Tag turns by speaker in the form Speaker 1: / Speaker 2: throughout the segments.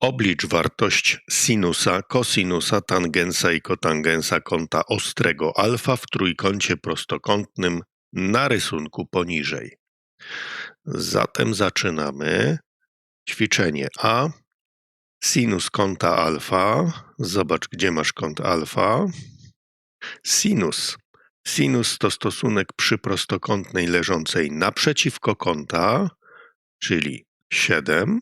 Speaker 1: Oblicz wartość sinusa, kosinusa, tangensa i kotangensa kąta ostrego alfa w trójkącie prostokątnym na rysunku poniżej. Zatem zaczynamy ćwiczenie A. Sinus kąta alfa. Zobacz, gdzie masz kąt alfa. Sinus. Sinus to stosunek przy prostokątnej leżącej naprzeciwko kąta, czyli 7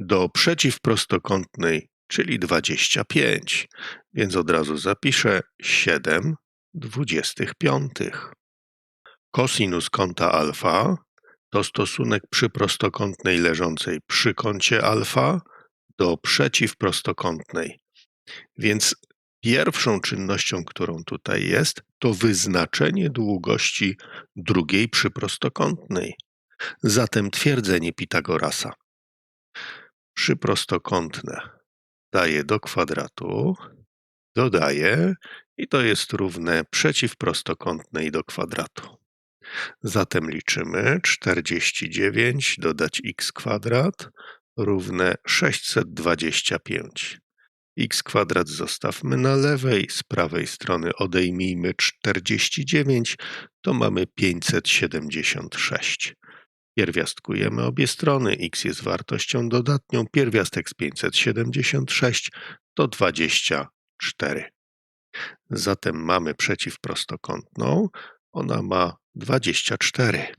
Speaker 1: do przeciwprostokątnej, czyli 25, więc od razu zapiszę 7 dwudziestych Kosinus kąta alfa to stosunek przy prostokątnej leżącej przy kącie alfa do przeciwprostokątnej. Więc pierwszą czynnością, którą tutaj jest, to wyznaczenie długości drugiej przyprostokątnej. Zatem twierdzenie Pitagorasa przyprostokątne daję do kwadratu, dodaję i to jest równe przeciwprostokątnej do kwadratu. Zatem liczymy 49 dodać x kwadrat równe 625. x kwadrat zostawmy na lewej, z prawej strony odejmijmy 49, to mamy 576. Pierwiastkujemy obie strony, x jest wartością dodatnią, pierwiastek z 576 to 24. Zatem mamy przeciwprostokątną, ona ma 24.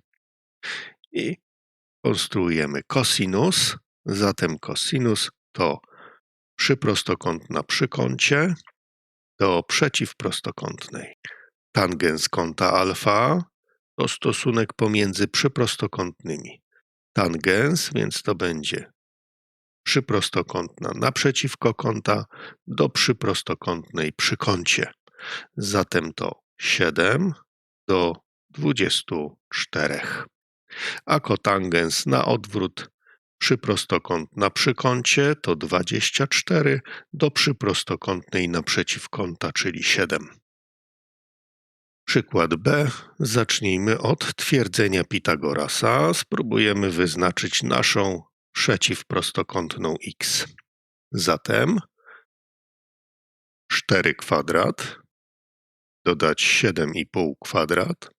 Speaker 1: I konstruujemy kosinus, zatem kosinus to przyprostokątna przy kącie do przeciwprostokątnej. Tangens kąta alfa to stosunek pomiędzy przyprostokątnymi. Tangens, więc to będzie przyprostokątna naprzeciwko kąta do przyprostokątnej przy kącie. Zatem to 7 do 24. A kotangens na odwrót przyprostokątna przy kącie to 24 do przyprostokątnej naprzeciwkąta, czyli 7. Przykład B. Zacznijmy od twierdzenia Pitagorasa. Spróbujemy wyznaczyć naszą przeciwprostokątną x. Zatem 4 kwadrat dodać 7,5 kwadrat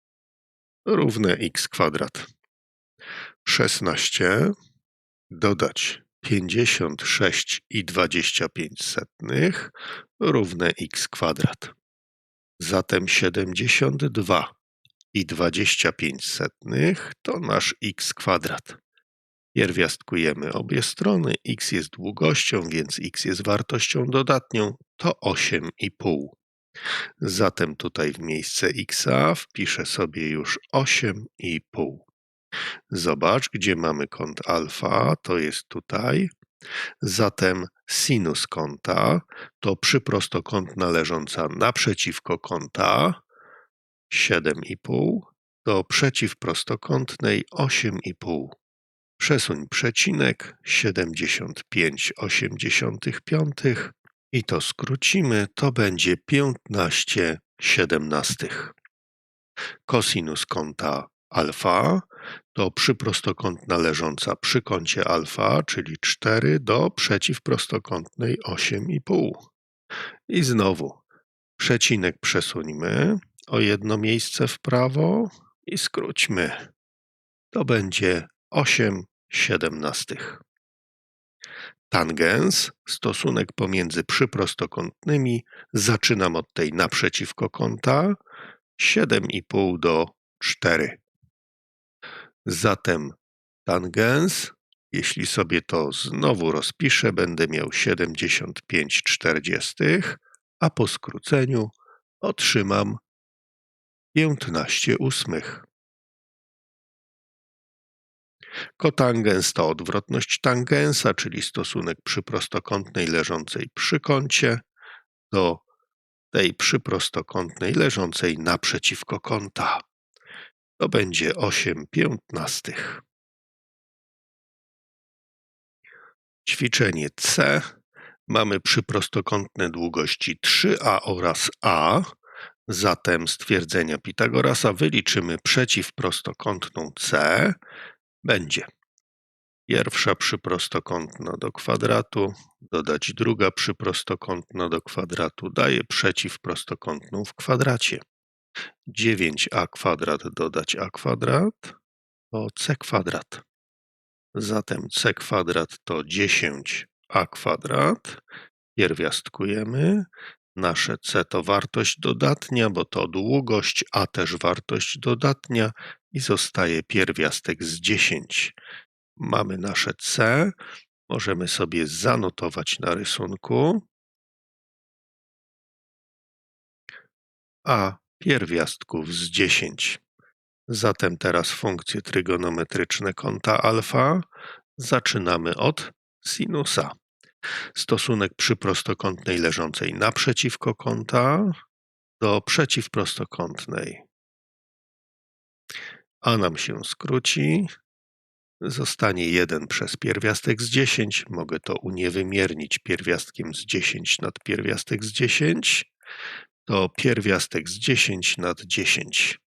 Speaker 1: równe x kwadrat. 16 dodać 56,25 równe x kwadrat. Zatem 72 i 25 setnych to nasz x kwadrat. Pierwiastkujemy obie strony, x jest długością, więc x jest wartością dodatnią, to 8,5. Zatem tutaj w miejsce x wpiszę sobie już 8,5. Zobacz, gdzie mamy kąt alfa, to jest tutaj. Zatem sinus kąta to przyprostokątna leżąca naprzeciwko kąta 7,5 do przeciwprostokątnej 8,5. Przesuń przecinek 75,85 i to skrócimy, to będzie 15 siedemnastych. Kosinus kąta alfa to przyprostokątna leżąca przy kącie alfa, czyli 4 do przeciwprostokątnej 8,5. I znowu przecinek przesuńmy o jedno miejsce w prawo i skróćmy. To będzie 8 siedemnastych. Tangens, stosunek pomiędzy przyprostokątnymi, zaczynam od tej naprzeciwko kąta, 7,5 do 4. Zatem tangens, jeśli sobie to znowu rozpiszę, będę miał 75 czterdziestych, a po skróceniu otrzymam 15 ósmych. Kotangens to odwrotność tangensa, czyli stosunek przyprostokątnej leżącej przy kącie do tej przyprostokątnej leżącej naprzeciwko kąta. To będzie 8 piętnastych. Ćwiczenie C. Mamy przyprostokątne długości 3a oraz a. Zatem stwierdzenia Pitagorasa wyliczymy przeciwprostokątną C. Będzie Pierwsza przyprostokątna do kwadratu, dodać druga przyprostokątna do kwadratu daje przeciwprostokątną w kwadracie. 9a kwadrat dodać a kwadrat to c kwadrat. Zatem c kwadrat to 10a kwadrat. Pierwiastkujemy. Nasze c to wartość dodatnia, bo to długość, a też wartość dodatnia i zostaje pierwiastek z 10. Mamy nasze c. Możemy sobie zanotować na rysunku. A pierwiastków z 10. Zatem teraz funkcje trygonometryczne kąta alfa zaczynamy od sinusa. Stosunek przyprostokątnej leżącej naprzeciwko kąta do przeciwprostokątnej. A nam się skróci. Zostanie 1 przez pierwiastek z 10. Mogę to uniewymiernić pierwiastkiem z 10 nad pierwiastek z 10. To pierwiastek z 10 nad 10.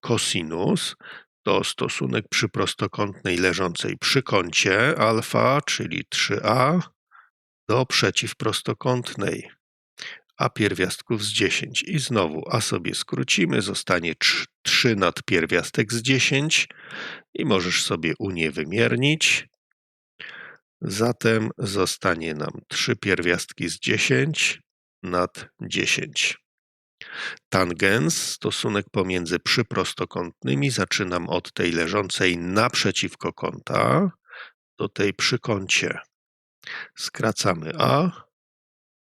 Speaker 1: Kosinus to stosunek przyprostokątnej leżącej przy kącie alfa, czyli 3a, do przeciwprostokątnej, a pierwiastków z 10. I znowu a sobie skrócimy, zostanie 3 nad pierwiastek z 10 i możesz sobie uniewymiernić. Zatem zostanie nam 3 pierwiastki z 10 nad 10. Tangens, stosunek pomiędzy przyprostokątnymi, zaczynam od tej leżącej naprzeciwko kąta do tej przy kącie. Skracamy a,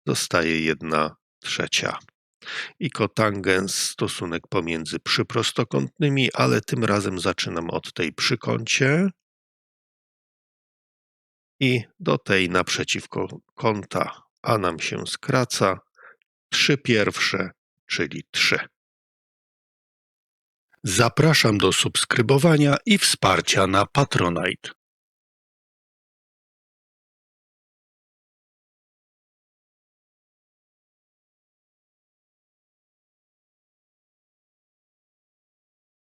Speaker 1: zostaje 1 trzecia. I kotangens, stosunek pomiędzy przyprostokątnymi, ale tym razem zaczynam od tej przy kącie i do tej naprzeciwko kąta, a nam się skraca. Trzy pierwsze czyli 3. Zapraszam do subskrybowania i wsparcia na Patronite.